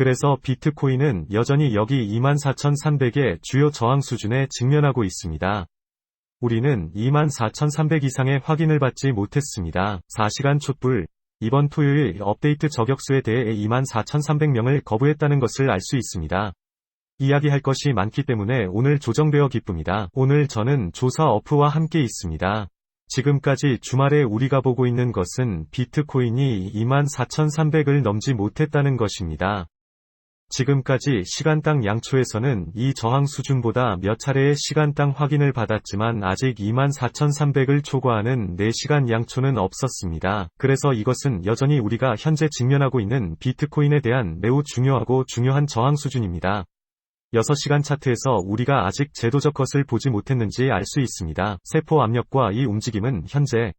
그래서 비트코인은 여전히 여기 24,300의 주요 저항 수준에 직면하고 있습니다. 우리는 24,300 이상의 확인을 받지 못했습니다. 4시간 촛불 이번 토요일 업데이트 저격수에 대해 24,300명을 거부했다는 것을 알 수 있습니다. 이야기할 것이 많기 때문에 오늘 조정되어 기쁩니다. 오늘 저는 조사 어프와 함께 있습니다. 지금까지 주말에 우리가 보고 있는 것은 비트코인이 24,300을 넘지 못했다는 것입니다. 지금까지 시간당 양초에서는 이 저항 수준보다 몇 차례의 시간당 확인을 받았지만 아직 24,300을 초과하는 4시간 양초는 없었습니다. 그래서 이것은 여전히 우리가 현재 직면하고 있는 비트코인에 대한 매우 중요하고 중요한 저항 수준입니다. 6시간 차트에서 우리가 아직 제도적 것을 보지 못했는지 알 수 있습니다. 세포 압력과 이 움직임은 현재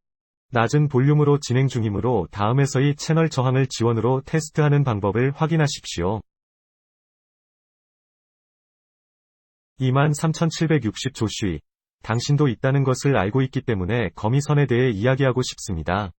낮은 볼륨으로 진행 중이므로 다음에서의 채널 저항을 지원으로 테스트하는 방법을 확인하십시오. 23,760 조슈이. 당신도 있다는 것을 알고 있기 때문에 거미선에 대해 이야기하고 싶습니다.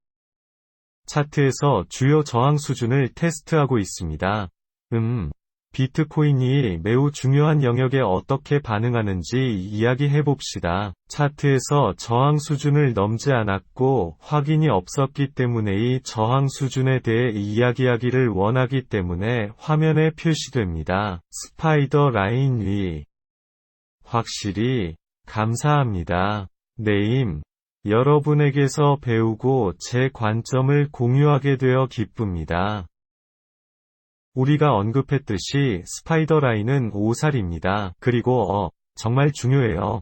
차트에서 주요 저항 수준을 테스트하고 있습니다. 음. 비트코인이 매우 중요한 영역에 어떻게 반응하는지 이야기해 봅시다. 차트에서 저항 수준을 넘지 않았고 확인이 없었기 때문에 이 저항 수준에 대해 이야기하기를 원하기 때문에 화면에 표시됩니다. 스파이더 라인 위. 확실히 감사합니다. 네임. 여러분에게서 배우고 제 관점을 공유하게 되어 기쁩니다. 우리가 언급했듯이 스파이더 라인은 오살입니다. 그리고 어, 정말 중요해요.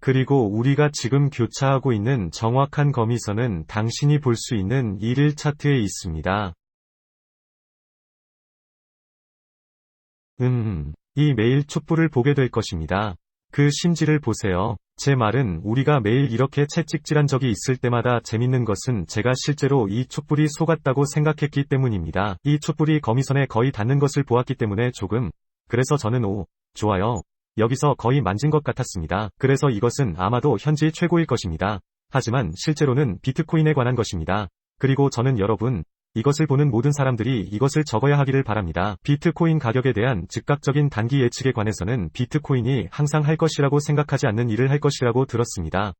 그리고 우리가 지금 교차하고 있는 정확한 거미선은 당신이 볼 수 있는 1일 차트에 있습니다. 음, 이 매일 촛불을 보게 될 것입니다. 그 심지를 보세요. 제 말은 우리가 매일 이렇게 채찍질한 적이 있을 때마다 재밌는 것은 제가 실제로 이 촛불이 속았다고 생각했기 때문입니다. 이 촛불이 거미선에 거의 닿는 것을 보았기 때문에 조금. 그래서 저는 오, 좋아요. 여기서 거의 만진 것 같았습니다. 그래서 이것은 아마도 현지 최고일 것입니다. 하지만 실제로는 비트코인에 관한 것입니다. 그리고 저는 여러분, 이것을 보는 모든 사람들이 이것을 적어야 하기를 바랍니다. 비트코인 가격에 대한 즉각적인 단기 예측에 관해서는 비트코인이 항상 할 것이라고 생각하지 않는 일을 할 것이라고 들었습니다.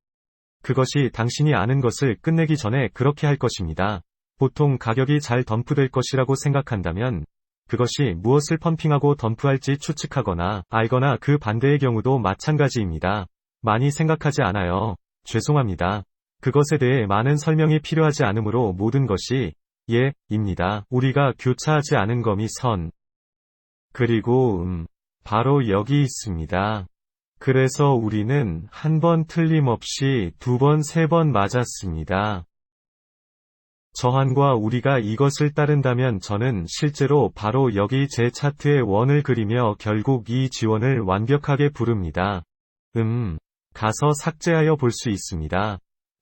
그것이 당신이 아는 것을 끝내기 전에 그렇게 할 것입니다. 보통 가격이 잘 덤프될 것이라고 생각한다면 그것이 무엇을 펌핑하고 덤프할지 추측하거나 알거나 그 반대의 경우도 마찬가지입니다. 많이 생각하지 않아요. 죄송합니다. 그것에 대해 많은 설명이 필요하지 않으므로 모든 것이 예, 입니다. 우리가 교차하지 않은 검이 선. 그리고 음, 바로 여기 있습니다. 그래서 우리는 한 번 틀림없이 두 번, 세 번 맞았습니다. 저한과 우리가 이것을 따른다면 저는 실제로 바로 여기 제 차트의 원을 그리며 결국 이 지원을 완벽하게 부릅니다. 음, 가서 삭제하여 볼 수 있습니다.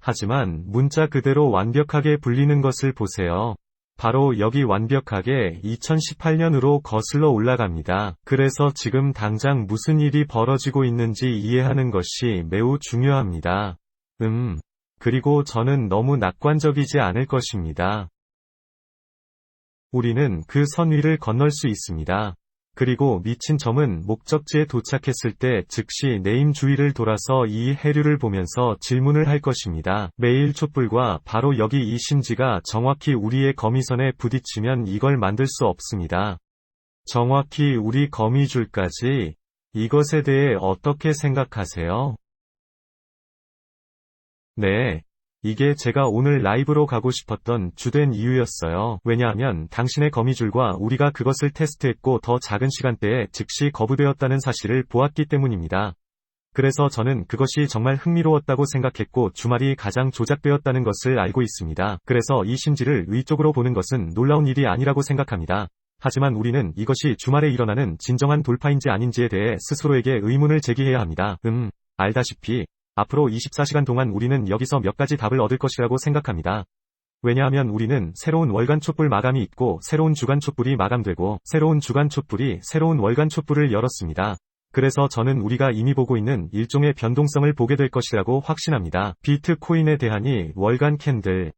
하지만 문자 그대로 완벽하게 불리는 것을 보세요. 바로 여기 완벽하게 2018년으로 거슬러 올라갑니다. 그래서 지금 당장 무슨 일이 벌어지고 있는지 이해하는 것이 매우 중요합니다. 음. 그리고 저는 너무 낙관적이지 않을 것입니다. 우리는 그 선 위를 건널 수 있습니다. 그리고 미친 점은 목적지에 도착했을 때 즉시 네임 주위를 돌아서 이 해류를 보면서 질문을 할 것입니다. 매일 촛불과 바로 여기 이 심지가 정확히 우리의 거미선에 부딪히면 이걸 만들 수 없습니다. 정확히 우리 거미줄까지 이것에 대해 어떻게 생각하세요? 네, 이게 제가 오늘 라이브로 가고 싶었던 주된 이유였어요. 왜냐하면 당신의 거미줄과 우리가 그것을 테스트했고 더 작은 시간대에 즉시 거부되었다는 사실을 보았기 때문입니다. 그래서 저는 그것이 정말 흥미로웠다고 생각했고 주말이 가장 조작되었다는 것을 알고 있습니다. 그래서 이 심지를 위쪽으로 보는 것은 놀라운 일이 아니라고 생각합니다. 하지만 우리는 이것이 주말에 일어나는 진정한 돌파인지 아닌지에 대해 스스로에게 의문을 제기해야 합니다. 음, 알다시피 앞으로 24시간 동안 우리는 여기서 몇 가지 답을 얻을 것이라고 생각합니다. 왜냐하면 우리는 새로운 월간 촛불 마감이 있고 새로운 주간 촛불이 마감되고 새로운 주간 촛불이 새로운 월간 촛불을 열었습니다. 그래서 저는 우리가 이미 보고 있는 일종의 변동성을 보게 될 것이라고 확신합니다. 비트코인에 대한이 월간 캔들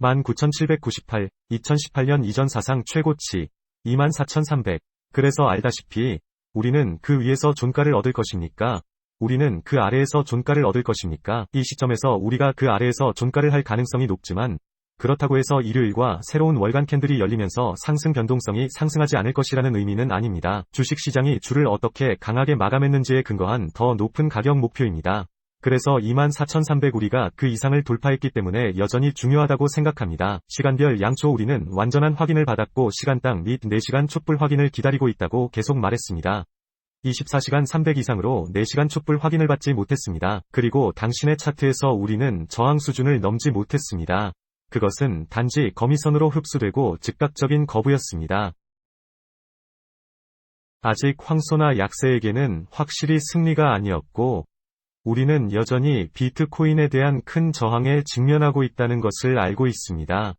19,798, 2018년 이전 사상 최고치 24,300. 그래서 알다시피 우리는 그 위에서 존가를 얻을 것입니까? 우리는 그 아래에서 존가를 얻을 것입니까? 이 시점에서 우리가 그 아래에서 존가를 할 가능성이 높지만 그렇다고 해서 일요일과 새로운 월간 캔들이 열리면서 상승 변동성이 상승하지 않을 것이라는 의미는 아닙니다. 주식시장이 줄을 어떻게 강하게 마감했는지에 근거한 더 높은 가격 목표입니다. 그래서 24,300 우리가 그 이상을 돌파했기 때문에 여전히 중요하다고 생각합니다. 시간별 양초 우리는 완전한 확인을 받았고 시간당 및 4시간 촛불 확인을 기다리고 있다고 계속 말했습니다. 24시간 300 이상으로 4시간 촛불 확인을 받지 못했습니다. 그리고 당신의 차트에서 우리는 저항 수준을 넘지 못했습니다. 그것은 단지 거미선으로 흡수되고 즉각적인 거부였습니다. 아직 황소나 약세에게는 확실히 승리가 아니었고, 우리는 여전히 비트코인에 대한 큰 저항에 직면하고 있다는 것을 알고 있습니다.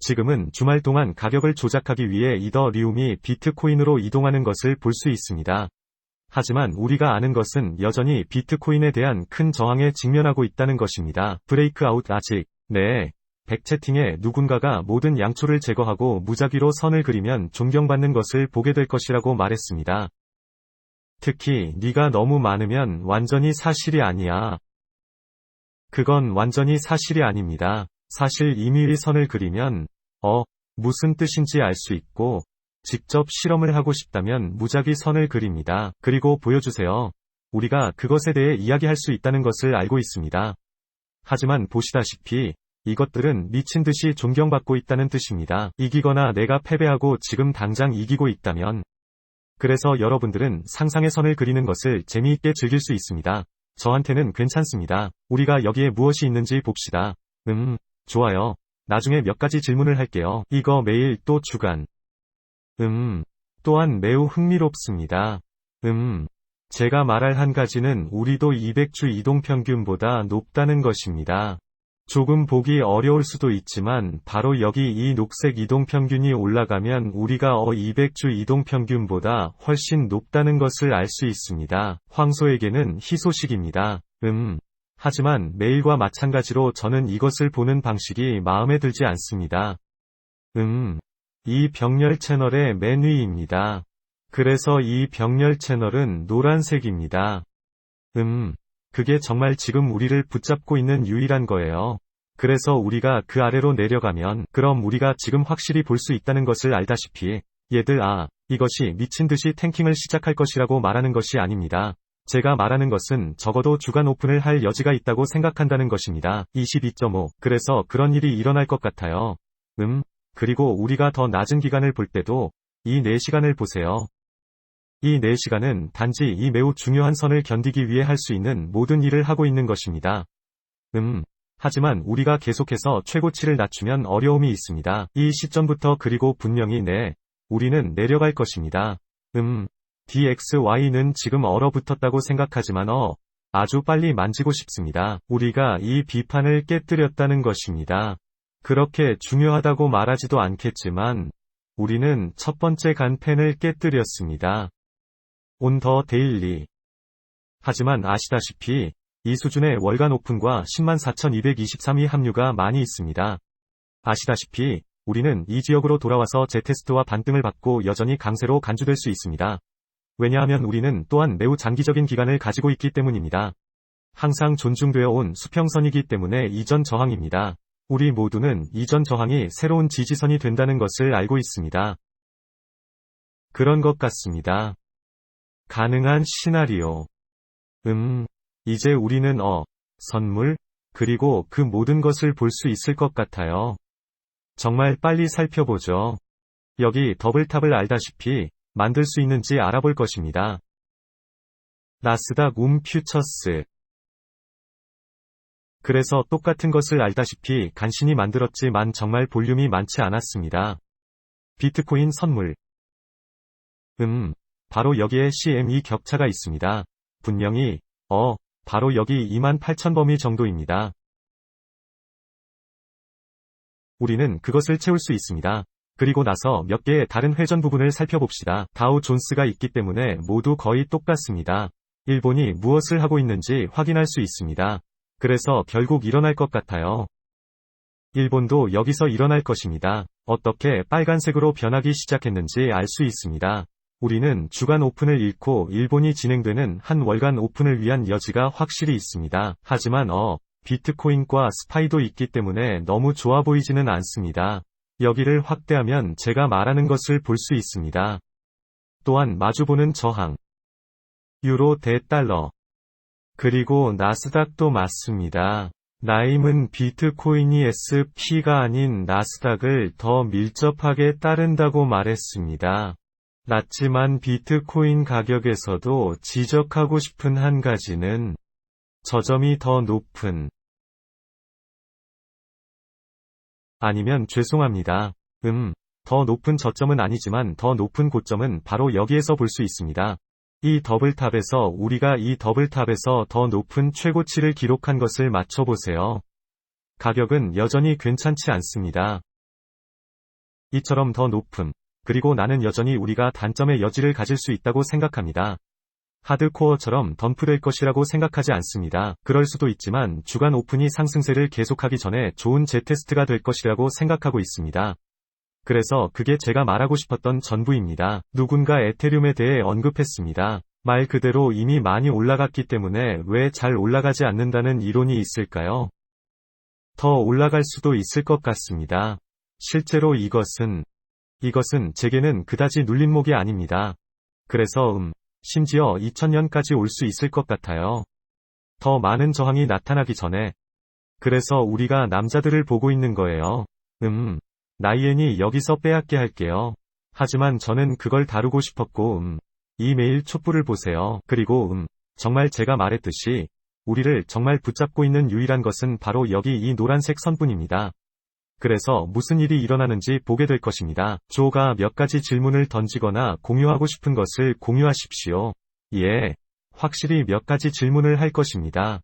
지금은 주말 동안 가격을 조작하기 위해 이더리움이 비트코인으로 이동하는 것을 볼 수 있습니다. 하지만 우리가 아는 것은 여전히 비트코인에 대한 큰 저항에 직면하고 있다는 것입니다. 브레이크아웃 아직, 네. 백채팅에 누군가가 모든 양초를 제거하고 무작위로 선을 그리면 존경받는 것을 보게 될 것이라고 말했습니다. 특히 네가 너무 많으면 완전히 사실이 아니야. 그건 완전히 사실이 아닙니다. 사실 임의의 선을 그리면 어 무슨 뜻인지 알 수 있고 직접 실험을 하고 싶다면 무작위 선을 그립니다. 그리고 보여주세요. 우리가 그것에 대해 이야기할 수 있다는 것을 알고 있습니다. 하지만 보시다시피 이것들은 미친 듯이 존경받고 있다는 뜻입니다. 이기거나 내가 패배하고 지금 당장 이기고 있다면 그래서 여러분들은 상상의 선을 그리는 것을 재미있게 즐길 수 있습니다. 저한테는 괜찮습니다. 우리가 여기에 무엇이 있는지 봅시다. 음, 좋아요. 나중에 몇 가지 질문을 할게요. 이거 매일 또 주간. 음, 또한 매우 흥미롭습니다. 음, 제가 말할 한 가지는 우리도 200주 이동평균보다 높다는 것입니다. 조금 보기 어려울 수도 있지만 바로 여기 이 녹색 이동평균이 올라가면 우리가 어 200주 이동평균보다 훨씬 높다는 것을 알 수 있습니다. 황소에게는 희소식입니다. 음. 하지만 매일과 마찬가지로 저는 이것을 보는 방식이 마음에 들지 않습니다. 음. 이 병렬 채널의 맨 위입니다. 그래서 이 병렬 채널은 노란색입니다. 음. 그게 정말 지금 우리를 붙잡고 있는 유일한 거예요. 그래서 우리가 그 아래로 내려가면 그럼 우리가 지금 확실히 볼 수 있다는 것을 알다시피 얘들 아, 이것이 미친 듯이 탱킹을 시작할 것이라고 말하는 것이 아닙니다. 제가 말하는 것은 적어도 주간 오픈을 할 여지가 있다고 생각한다는 것입니다. 22.5. 그래서 그런 일이 일어날 것 같아요. 음. 그리고 우리가 더 낮은 기간을 볼 때도 이 4시간을 보세요. 이 4시간은 단지 이 매우 중요한 선을 견디기 위해 할 수 있는 모든 일을 하고 있는 것입니다. 음. 하지만 우리가 계속해서 최고치를 낮추면 어려움이 있습니다. 이 시점부터 그리고 분명히 네. 우리는 내려갈 것입니다. 음. DXY는 지금 얼어붙었다고 생각하지만 어. 아주 빨리 만지고 싶습니다. 우리가 이 비판을 깨뜨렸다는 것입니다. 그렇게 중요하다고 말하지도 않겠지만, 우리는 첫 번째 간펜을 깨뜨렸습니다. 온 더 데일리. 하지만 아시다시피 이 수준의 월간 오픈과 104,223위 합류가 많이 있습니다. 아시다시피 우리는 이 지역으로 돌아와서 재테스트와 반등을 받고 여전히 강세로 간주될 수 있습니다. 왜냐하면 우리는 또한 매우 장기적인 기간을 가지고 있기 때문입니다. 항상 존중되어 온 수평선이기 때문에 이전 저항입니다. 우리 모두는 이전 저항이 새로운 지지선이 된다는 것을 알고 있습니다. 그런 것 같습니다. 가능한 시나리오. 음, 이제 우리는 어, 선물, 그리고 그 모든 것을 볼 수 있을 것 같아요. 정말 빨리 살펴보죠. 여기 더블탑을 알다시피 만들 수 있는지 알아볼 것입니다. 나스닥 움 퓨처스 그래서 똑같은 것을 알다시피 간신히 만들었지만 정말 볼륨이 많지 않았습니다. 비트코인 선물 음, 바로 여기에 CME 격차가 있습니다. 분명히, 어, 바로 여기 28,000 범위 정도입니다. 우리는 그것을 채울 수 있습니다. 그리고 나서 몇 개의 다른 회전 부분을 살펴봅시다. 다우 존스가 있기 때문에 모두 거의 똑같습니다. 일본이 무엇을 하고 있는지 확인할 수 있습니다. 그래서 결국 일어날 것 같아요. 일본도 여기서 일어날 것입니다. 어떻게 빨간색으로 변하기 시작했는지 알 수 있습니다. 우리는 주간 오픈을 잃고 일본이 진행되는 한 월간 오픈을 위한 여지가 확실히 있습니다. 하지만 어, 비트코인과 스파이도 있기 때문에 너무 좋아 보이지는 않습니다. 여기를 확대하면 제가 말하는 것을 볼 수 있습니다. 또한 마주보는 저항. 유로 대 달러. 그리고 나스닥도 맞습니다. 나임은 비트코인이 SP가 아닌 나스닥을 더 밀접하게 따른다고 말했습니다. 낮지만 비트코인 가격에서도 지적하고 싶은 한 가지는 저점이 더 높은 아니면 죄송합니다. 음, 더 높은 저점은 아니지만 더 높은 고점은 바로 여기에서 볼 수 있습니다. 이 더블탑에서 우리가 이 더블탑에서 더 높은 최고치를 기록한 것을 맞춰보세요. 가격은 여전히 괜찮지 않습니다. 이처럼 더 높음. 그리고 나는 여전히 우리가 단점의 여지를 가질 수 있다고 생각합니다. 하드코어처럼 덤프될 것이라고 생각하지 않습니다. 그럴 수도 있지만 주간 오픈이 상승세를 계속하기 전에 좋은 재테스트가 될 것이라고 생각하고 있습니다. 그래서 그게 제가 말하고 싶었던 전부입니다. 누군가 에테듐에 대해 언급했습니다. 말 그대로 이미 많이 올라갔기 때문에 왜 잘 올라가지 않는다는 이론이 있을까요? 더 올라갈 수도 있을 것 같습니다. 실제로 이것은, 이것은 제게는 그다지 눌림목이 아닙니다. 그래서 음, 심지어 2000년까지 올 수 있을 것 같아요. 더 많은 저항이 나타나기 전에. 그래서 우리가 남자들을 보고 있는 거예요. 음, 나이엔이 여기서 빼앗게 할게요. 하지만 저는 그걸 다루고 싶었고 음. 이 메일 촛불을 보세요. 그리고 음. 정말 제가 말했듯이 우리를 정말 붙잡고 있는 유일한 것은 바로 여기 이 노란색 선뿐입니다. 그래서 무슨 일이 일어나는지 보게 될 것입니다. 조가 몇 가지 질문을 던지거나 공유하고 싶은 것을 공유하십시오. 예. 확실히 몇 가지 질문을 할 것입니다.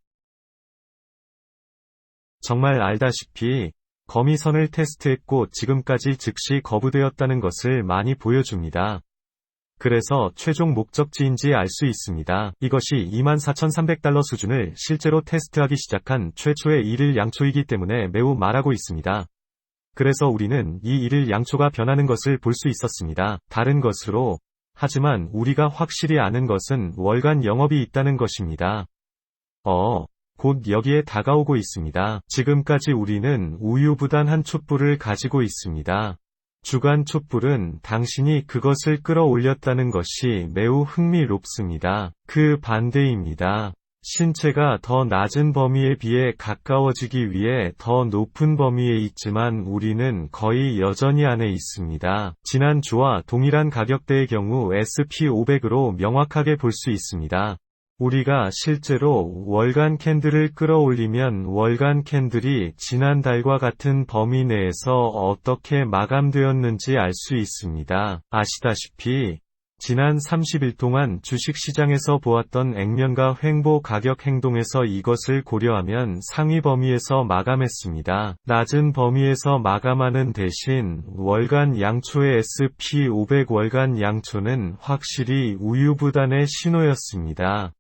정말 알다시피 거미선을 테스트했고 지금까지 즉시 거부되었다는 것을 많이 보여줍니다. 그래서 최종 목적지인지 알 수 있습니다. 이것이 24,300달러 수준을 실제로 테스트하기 시작한 최초의 일일 양초이기 때문에 매우 말하고 있습니다. 그래서 우리는 이 일일 양초가 변하는 것을 볼 수 있었습니다. 다른 것으로 하지만 우리가 확실히 아는 것은 월간 영업이 있다는 것입니다. 어, 곧 여기에 다가오고 있습니다. 지금까지 우리는 우유부단한 촛불을 가지고 있습니다. 주간 촛불은 당신이 그것을 끌어올렸다는 것이 매우 흥미롭습니다. 그 반대입니다. 신체가 더 낮은 범위에 비해 가까워지기 위해 더 높은 범위에 있지만 우리는 거의 여전히 안에 있습니다. 지난주와 동일한 가격대의 경우 SP500으로 명확하게 볼 수 있습니다. 우리가 실제로 월간 캔들을 끌어올리면 월간 캔들이 지난달과 같은 범위 내에서 어떻게 마감되었는지 알 수 있습니다. 아시다시피 지난 30일 동안 주식시장에서 보았던 액면가 횡보 가격 행동에서 이것을 고려하면 상위 범위에서 마감했습니다. 낮은 범위에서 마감하는 대신 월간 양초의 SP500 월간 양초는 확실히 우유부단의 신호였습니다.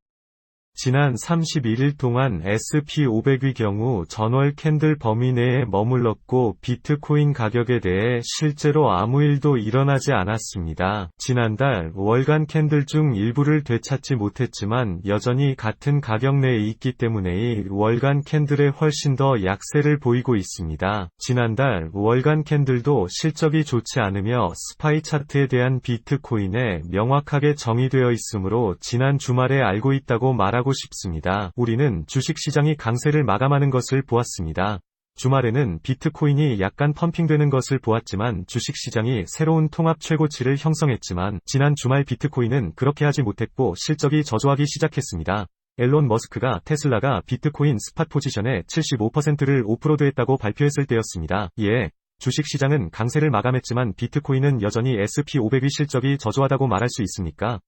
지난 31일 동안 SP500의 경우 전월 캔들 범위 내에 머물렀고 비트코인 가격에 대해 실제로 아무 일도 일어나지 않았습니다. 지난달 월간 캔들 중 일부를 되찾지 못했지만 여전히 같은 가격 내에 있기 때문에 월간 캔들에 훨씬 더 약세를 보이고 있습니다. 지난달 월간 캔들도 실적이 좋지 않으며 스파이 차트에 대한 비트코인에 명확하게 정의되어 있으므로 지난 주말에 알고 있다고 말하고 하고 싶습니다. 우리는 주식시장이 강세를 마감하는 것을 보았습니다. 주말에는 비트코인이 약간 펌핑되는 것을 보았지만 주식시장이 새로운 통합 최고치를 형성했지만 지난 주말 비트코인은 그렇게 하지 못했고 실적이 저조하기 시작했습니다. 앨런 머스크가 테슬라가 비트코인 스팟 포지션의 75%를 오프로드했다고 발표했을 때였습니다. 예. 주식시장은 강세를 마감했지만 비트코인은 여전히 SP500의 실적이 저조하다고 말할 수 있습니까?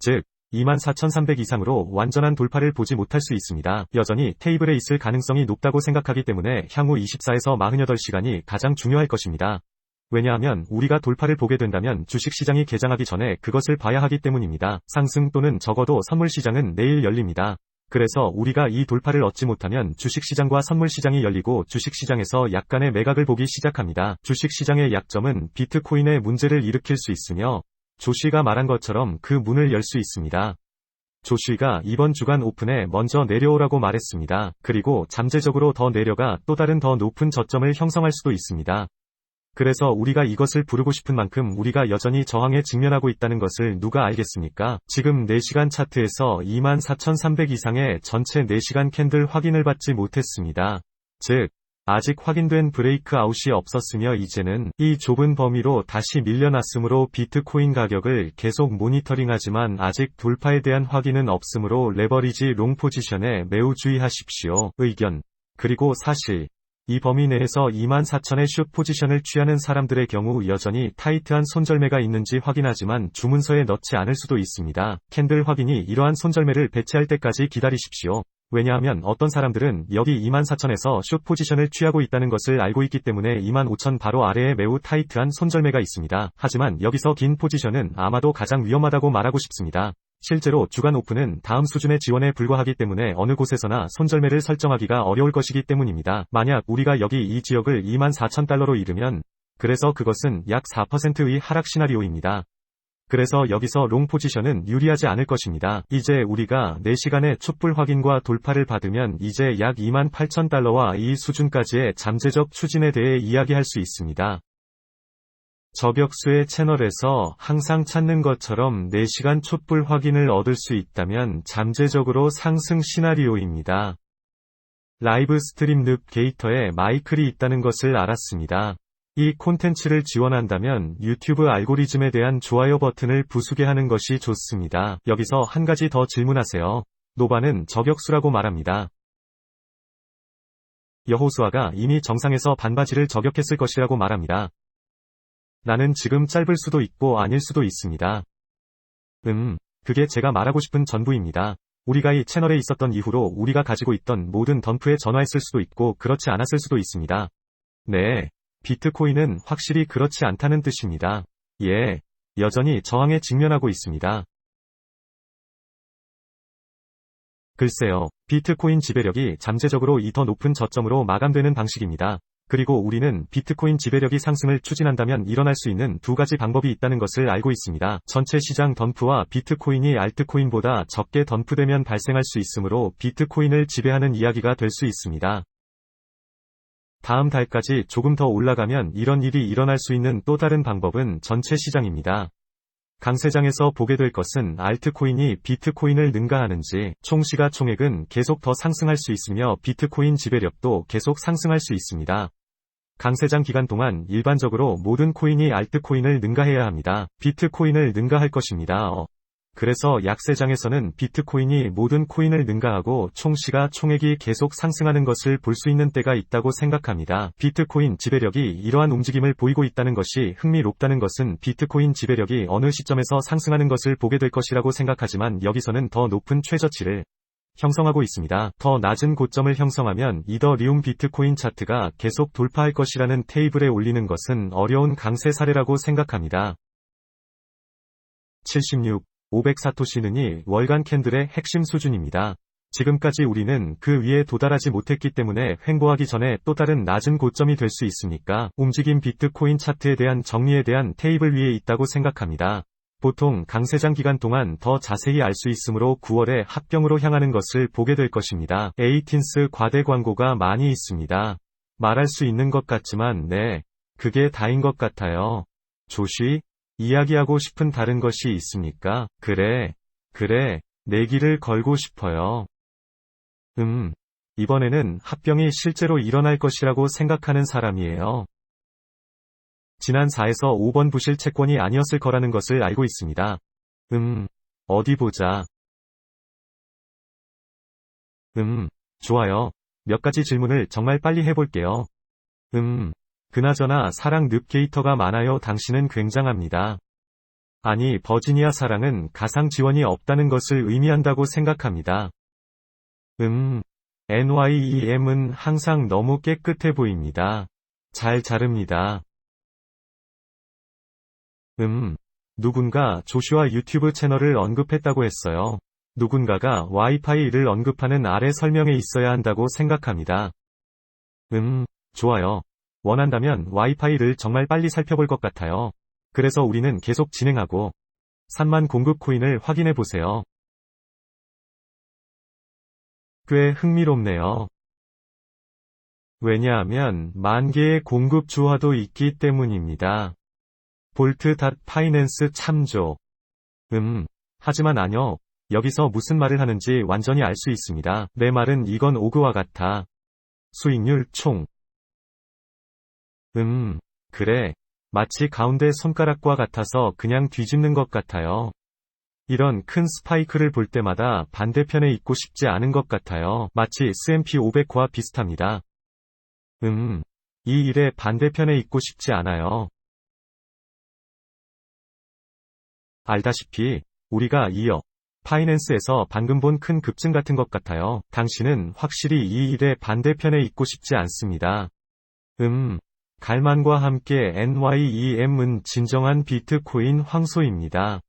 즉, 24,300 이상으로 완전한 돌파를 보지 못할 수 있습니다. 여전히 테이블에 있을 가능성이 높다고 생각하기 때문에 향후 24에서 48시간이 가장 중요할 것입니다. 왜냐하면 우리가 돌파를 보게 된다면 주식시장이 개장하기 전에 그것을 봐야 하기 때문입니다. 상승 또는 적어도 선물시장은 내일 열립니다. 그래서 우리가 이 돌파를 얻지 못하면 주식시장과 선물시장이 열리고 주식시장에서 약간의 매각을 보기 시작합니다. 주식시장의 약점은 비트코인의 문제를 일으킬 수 있으며 조쉬가 말한 것처럼 그 문을 열 수 있습니다. 조쉬가 이번 주간 오픈에 먼저 내려오라고 말했습니다. 그리고 잠재적으로 더 내려가 또 다른 더 높은 저점을 형성할 수도 있습니다. 그래서 우리가 이것을 부르고 싶은 만큼 우리가 여전히 저항에 직면하고 있다는 것을 누가 알겠습니까? 지금 4시간 차트에서 24,300 이상의 전체 4시간 캔들 확인을 받지 못했습니다. 즉, 아직 확인된 브레이크 아웃이 없었으며 이제는 이 좁은 범위로 다시 밀려났으므로 비트코인 가격을 계속 모니터링하지만 아직 돌파에 대한 확인은 없으므로 레버리지 롱 포지션에 매우 주의하십시오. 의견. 그리고 사실. 이 범위 내에서 24,000의 슛 포지션을 취하는 사람들의 경우 여전히 타이트한 손절매가 있는지 확인하지만 주문서에 넣지 않을 수도 있습니다. 캔들 확인이 이러한 손절매를 배치할 때까지 기다리십시오. 왜냐하면 어떤 사람들은 여기 24,000에서 숏 포지션을 취하고 있다는 것을 알고 있기 때문에 25,000 바로 아래에 매우 타이트한 손절매가 있습니다. 하지만 여기서 긴 포지션은 아마도 가장 위험하다고 말하고 싶습니다. 실제로 주간 오픈은 다음 수준의 지원에 불과하기 때문에 어느 곳에서나 손절매를 설정하기가 어려울 것이기 때문입니다. 만약 우리가 여기 이 지역을 24,000달러로 잃으면 그래서 그것은 약 4%의 하락 시나리오입니다. 그래서 여기서 롱 포지션은 유리하지 않을 것입니다. 이제 우리가 4시간의 촛불 확인과 돌파를 받으면 이제 약 28,000달러와 이 수준까지의 잠재적 추진에 대해 이야기할 수 있습니다. 저격수의 채널에서 항상 찾는 것처럼 4시간 촛불 확인을 얻을 수 있다면 잠재적으로 상승 시나리오입니다. 라이브 스트림 늪 게이터에 마이클이 있다는 것을 알았습니다. 이 콘텐츠를 지원한다면 유튜브 알고리즘에 대한 좋아요 버튼을 부수게 하는 것이 좋습니다. 여기서 한 가지 더 질문하세요. 노바는 저격수라고 말합니다. 여호수아가 이미 정상에서 반바지를 저격했을 것이라고 말합니다. 나는 지금 짧을 수도 있고 아닐 수도 있습니다. 음, 그게 제가 말하고 싶은 전부입니다. 우리가 이 채널에 있었던 이후로 우리가 가지고 있던 모든 덤프에 전화했을 수도 있고 그렇지 않았을 수도 있습니다. 네. 비트코인은 확실히 그렇지 않다는 뜻입니다. 예. 여전히 저항에 직면하고 있습니다. 글쎄요. 비트코인 지배력이 잠재적으로 이 더 높은 저점으로 마감되는 방식입니다. 그리고 우리는 비트코인 지배력이 상승을 추진한다면 일어날 수 있는 두 가지 방법이 있다는 것을 알고 있습니다. 전체 시장 덤프와 비트코인이 알트코인보다 적게 덤프되면 발생할 수 있으므로 비트코인을 지배하는 이야기가 될 수 있습니다. 다음 달까지 조금 더 올라가면 이런 일이 일어날 수 있는 또 다른 방법은 전체 시장입니다. 강세장에서 보게 될 것은 알트코인이 비트코인을 능가하는지 총 시가 총액은 계속 더 상승할 수 있으며 비트코인 지배력도 계속 상승할 수 있습니다. 강세장 기간 동안 일반적으로 모든 코인이 알트코인을 능가해야 합니다. 비트코인을 능가할 것입니다. 어. 그래서 약세장에서는 비트코인이 모든 코인을 능가하고 총시가 총액이 계속 상승하는 것을 볼 수 있는 때가 있다고 생각합니다. 비트코인 지배력이 이러한 움직임을 보이고 있다는 것이 흥미롭다는 것은 비트코인 지배력이 어느 시점에서 상승하는 것을 보게 될 것이라고 생각하지만 여기서는 더 높은 최저치를 형성하고 있습니다. 더 낮은 고점을 형성하면 이더리움 비트코인 차트가 계속 돌파할 것이라는 테이블에 올리는 것은 어려운 강세 사례라고 생각합니다. 76. 500사토시는이 월간 캔들의 핵심 수준입니다. 지금까지 우리는 그 위에 도달하지 못했기 때문에 횡보하기 전에 또 다른 낮은 고점이 될 수 있습니까? 움직임 비트코인 차트에 대한 정리에 대한 테이블 위에 있다고 생각합니다. 보통 강세장 기간 동안 더 자세히 알 수 있으므로 9월에 합병으로 향하는 것을 보게 될 것입니다. 에이틴스 과대 광고가 많이 있습니다. 말할 수 있는 것 같지만 네. 그게 다인 것 같아요. 조쉬? 이야기하고 싶은 다른 것이 있습니까? 그래. 그래. 내기를 걸고 싶어요. 음. 이번에는 합병이 실제로 일어날 것이라고 생각하는 사람이에요. 지난 4에서 5번 부실 채권이 아니었을 거라는 것을 알고 있습니다. 음, 어디 보자. 음, 좋아요. 몇 가지 질문을 정말 빨리 해볼게요. 음, 그나저나 사랑 늪게이터가 많아요. 당신은 굉장합니다. 아니, 버지니아 사랑은 가상 지원이 없다는 것을 의미한다고 생각합니다. 음, NYEM은 항상 너무 깨끗해 보입니다. 잘 자릅니다. 음, 누군가 조슈아 유튜브 채널을 언급했다고 했어요. 누군가가 와이파이를 언급하는 아래 설명에 있어야 한다고 생각합니다. 음, 좋아요. 원한다면 와이파이를 정말 빨리 살펴볼 것 같아요. 그래서 우리는 계속 진행하고 3만 공급 코인을 확인해 보세요. 꽤 흥미롭네요. 왜냐하면 만 개의 공급 주화도 있기 때문입니다. 볼트 닷 파이낸스 참조. 음, 하지만 아뇨. 여기서 무슨 말을 하는지 완전히 알 수 있습니다. 내 말은 이건 오그와 같아. 수익률 총. 음, 그래. 마치 가운데 손가락과 같아서 그냥 뒤집는 것 같아요. 이런 큰 스파이크를 볼 때마다 반대편에 있고 싶지 않은 것 같아요. 마치 S&P 500과 비슷합니다. 음, 이 일의 반대편에 있고 싶지 않아요. 알다시피, 우리가 이어, 파이낸스에서 방금 본 큰 급증 같은 것 같아요. 당신은 확실히 이 일의 반대편에 있고 싶지 않습니다. 음, 갈만과 함께 NYEM은 진정한 비트코인 황소입니다.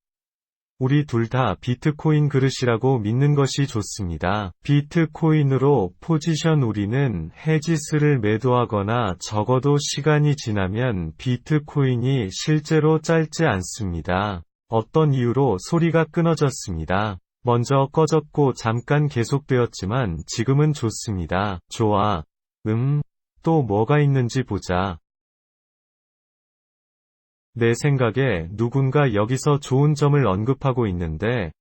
우리 둘 다 비트코인 그릇이라고 믿는 것이 좋습니다. 비트코인으로 포지션 우리는 헤지스를 매도하거나 적어도 시간이 지나면 비트코인이 실제로 짧지 않습니다. 어떤 이유로 소리가 끊어졌습니다. 먼저 꺼졌고 잠깐 계속되었지만 지금은 좋습니다. 좋아. 음, 또 뭐가 있는지 보자. 내 생각에 누군가 여기서 좋은 점을 언급하고 있는데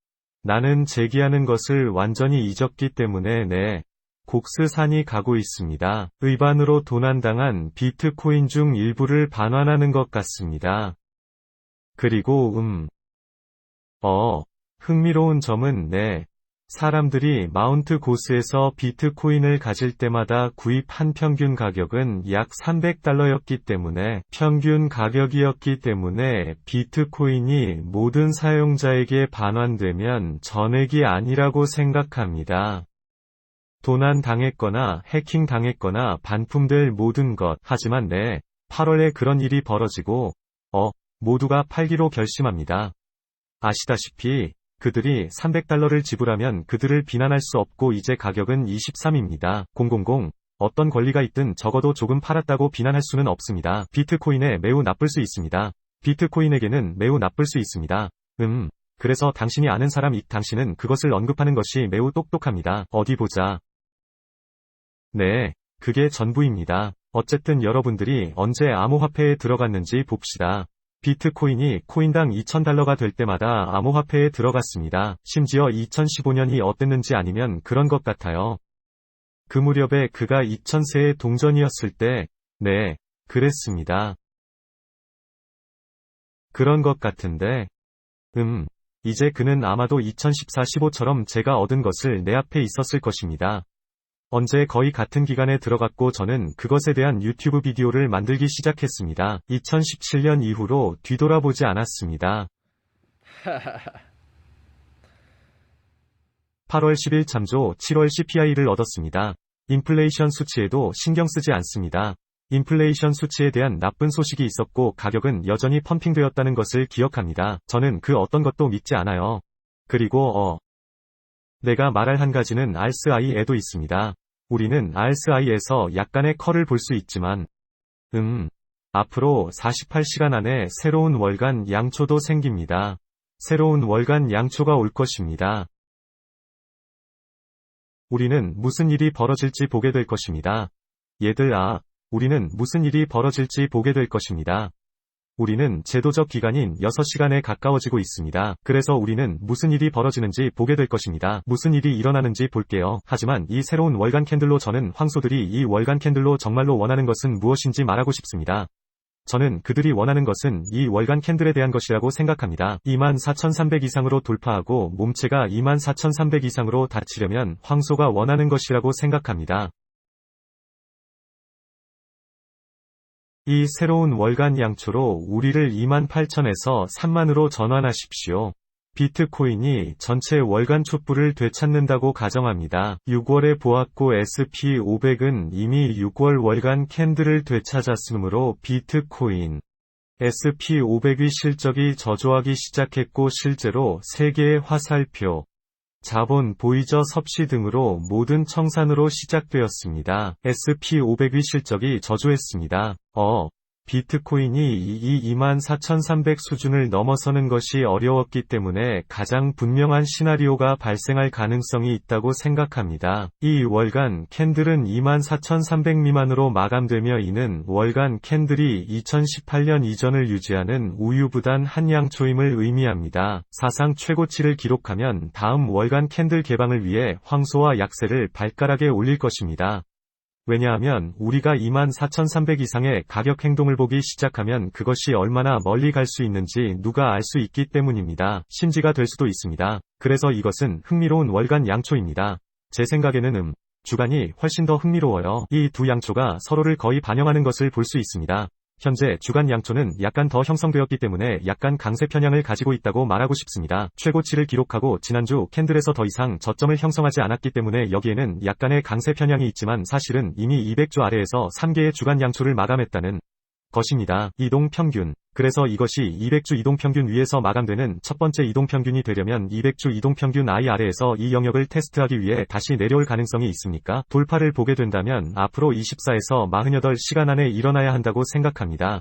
나는 제기하는 것을 완전히 잊었기 때문에 내 곡스산이 가고 있습니다. 의반으로 도난당한 비트코인 중 일부를 반환하는 것 같습니다. 그리고 음. 어, 흥미로운 점은 네. 사람들이 마운트 고스에서 비트코인을 가질 때마다 구입한 평균 가격은 약 300달러였기 때문에 평균 가격이었기 때문에 비트코인이 모든 사용자에게 반환되면 전액이 아니라고 생각합니다. 도난 당했거나 해킹 당했거나 반품될 모든 것. 하지만 네, 8월에 그런 일이 벌어지고, 어, 모두가 팔기로 결심합니다. 아시다시피, 그들이 300달러를 지불하면 그들을 비난할 수 없고 이제 가격은 23입니다. 000 어떤 권리가 있든 적어도 조금 팔았다고 비난할 수는 없습니다. 비트코인에 매우 나쁠 수 있습니다. 비트코인에게는 매우 나쁠 수 있습니다. 음. 그래서 당신이 아는 사람 이 당신은 그것을 언급하는 것이 매우 똑똑합니다. 어디 보자. 네. 그게 전부입니다. 어쨌든 여러분들이 언제 암호화폐에 들어갔는지 봅시다. 비트코인이 코인당 2,000달러가 될 때마다 암호화폐에 들어갔습니다. 심지어 2015년이 어땠는지 아니면 그런 것 같아요. 그 무렵에 그가 2000세의 동전이었을 때, 네, 그랬습니다. 그런 것 같은데, 음, 이제 그는 아마도 2014-15처럼 제가 얻은 것을 내 앞에 있었을 것입니다. 언제 거의 같은 기간에 들어갔고 저는 그것에 대한 유튜브 비디오를 만들기 시작했습니다. 2017년 이후로 뒤돌아보지 않았습니다. 8월 10일 참조 7월 CPI를 얻었습니다. 인플레이션 수치에도 신경 쓰지 않습니다. 인플레이션 수치에 대한 나쁜 소식이 있었고 가격은 여전히 펌핑되었다는 것을 기억합니다. 저는 그 어떤 것도 믿지 않아요. 그리고 어. 내가 말할 한 가지는 RSI에도 있습니다. 우리는 RSI에서 약간의 컬을 볼 수 있지만, 음, 앞으로 48시간 안에 새로운 월간 양초도 생깁니다. 새로운 월간 양초가 올 것입니다. 우리는 무슨 일이 벌어질지 보게 될 것입니다. 얘들 아, 우리는 무슨 일이 벌어질지 보게 될 것입니다. 우리는 제도적 기간인 6시간에 가까워지고 있습니다. 그래서 우리는 무슨 일이 벌어지는지 보게 될 것입니다. 무슨 일이 일어나는지 볼게요. 하지만 이 새로운 월간 캔들로 저는 황소들이 이 월간 캔들로 정말로 원하는 것은 무엇인지 말하고 싶습니다. 저는 그들이 원하는 것은 이 월간 캔들에 대한 것이라고 생각합니다. 24,300 이상으로 돌파하고 몸체가 24,300 이상으로 닫히려면 황소가 원하는 것이라고 생각합니다. 이 새로운 월간 양초로 우리를 28,000에서 3만으로 전환하십시오. 비트코인이 전체 월간 촛불을 되찾는다고 가정합니다. 6월에 보았고 SP500은 이미 6월 월간 캔들을 되찾았으므로 비트코인 SP500의 실적이 저조하기 시작했고 실제로 세계의 화살표 자본, 보이저, 섭씨 등으로 모든 청산으로 시작되었습니다. SP500위 실적이 저조했습니다. 어. 비트코인이 이 24,300 수준을 넘어서는 것이 어려웠기 때문에 가장 분명한 시나리오가 발생할 가능성이 있다고 생각합니다. 이 월간 캔들은 24,300 미만으로 마감되며 이는 월간 캔들이 2018년 이전을 유지하는 우유부단 한양초임을 의미합니다. 사상 최고치를 기록하면 다음 월간 캔들 개방을 위해 황소와 약세를 발가락에 올릴 것입니다. 왜냐하면 우리가 24,300 이상의 가격 행동을 보기 시작하면 그것이 얼마나 멀리 갈 수 있는지 누가 알 수 있기 때문입니다. 심지가 될 수도 있습니다. 그래서 이것은 흥미로운 월간 양초입니다. 제 생각에는 음, 주간이 훨씬 더 흥미로워요. 이 두 양초가 서로를 거의 반영하는 것을 볼 수 있습니다. 현재 주간 양초는 약간 더 형성되었기 때문에 약간 강세 편향을 가지고 있다고 말하고 싶습니다. 최고치를 기록하고 지난주 캔들에서 더 이상 저점을 형성하지 않았기 때문에 여기에는 약간의 강세 편향이 있지만 사실은 이미 200주 아래에서 3개의 주간 양초를 마감했다는 것입니다. 이동평균. 그래서 이것이 200주 이동평균 위에서 마감되는 첫 번째 이동평균이 되려면 200주 이동평균 I 아래에서 이 영역을 테스트하기 위해 다시 내려올 가능성이 있습니까? 돌파를 보게 된다면 앞으로 24에서 48시간 안에 일어나야 한다고 생각합니다.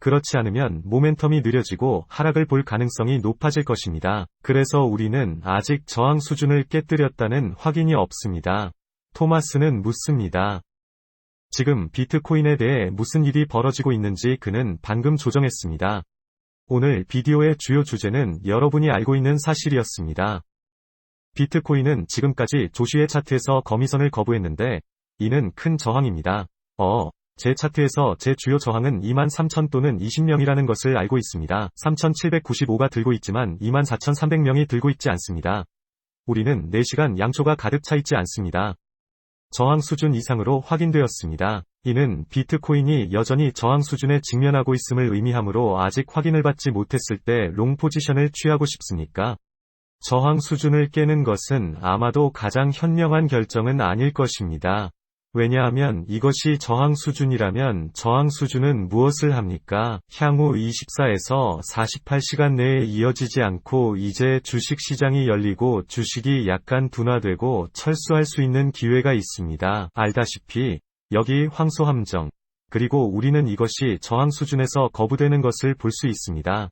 그렇지 않으면 모멘텀이 느려지고 하락을 볼 가능성이 높아질 것입니다. 그래서 우리는 아직 저항 수준을 깨뜨렸다는 확인이 없습니다. 토마스는 묻습니다. 지금 비트코인에 대해 무슨 일이 벌어지고 있는지 그는 방금 조정했습니다. 오늘 비디오의 주요 주제는 여러분이 알고 있는 사실이었습니다. 비트코인은 지금까지 조슈의 차트에서 거미선을 거부했는데 이는 큰 저항입니다. 어, 제 차트에서 제 주요 저항은 23,000 또는 20명이라는 것을 알고 있습니다. 3,795가 들고 있지만 24,300명이 들고 있지 않습니다. 우리는 4시간 양초가 가득 차 있지 않습니다. 저항 수준 이상으로 확인되었습니다. 이는 비트코인이 여전히 저항 수준에 직면하고 있음을 의미하므로 아직 확인을 받지 못했을 때 롱 포지션을 취하고 싶습니까? 저항 수준을 깨는 것은 아마도 가장 현명한 결정은 아닐 것입니다. 왜냐하면 이것이 저항 수준이라면 저항 수준은 무엇을 합니까? 향후 24에서 48시간 내에 이어지지 않고 이제 주식 시장이 열리고 주식이 약간 둔화되고 철수할 수 있는 기회가 있습니다. 알다시피 여기 황소 함정. 그리고 우리는 이것이 저항 수준에서 거부되는 것을 볼 수 있습니다.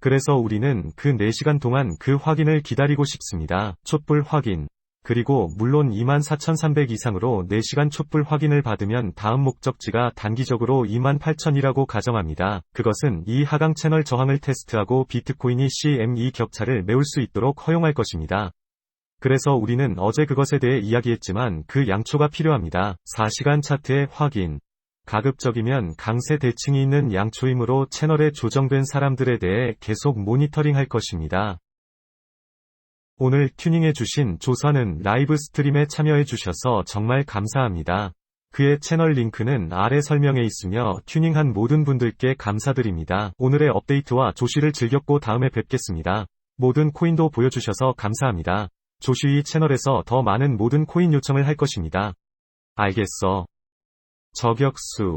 그래서 우리는 그 4시간 동안 그 확인을 기다리고 싶습니다. 촛불 확인. 그리고 물론 24,300 이상으로 4시간 촛불 확인을 받으면 다음 목적지가 단기적으로 28,000이라고 가정합니다. 그것은 이 하강 채널 저항을 테스트하고 비트코인이 CME 격차를 메울 수 있도록 허용할 것입니다. 그래서 우리는 어제 그것에 대해 이야기했지만 그 양초가 필요합니다. 4시간 차트의 확인. 가급적이면 강세 대칭이 있는 양초이므로 채널에 조정된 사람들에 대해 계속 모니터링 할 것입니다. 오늘 튜닝해주신 조선은 라이브 스트림에 참여해주셔서 정말 감사합니다. 그의 채널 링크는 아래 설명에 있으며 튜닝한 모든 분들께 감사드립니다. 오늘의 업데이트와 조시를 즐겼고 다음에 뵙겠습니다. 모든 코인도 보여주셔서 감사합니다. 조슈이 채널에서 더 많은 모든 코인 요청을 할 것입니다. 알겠어. 저격수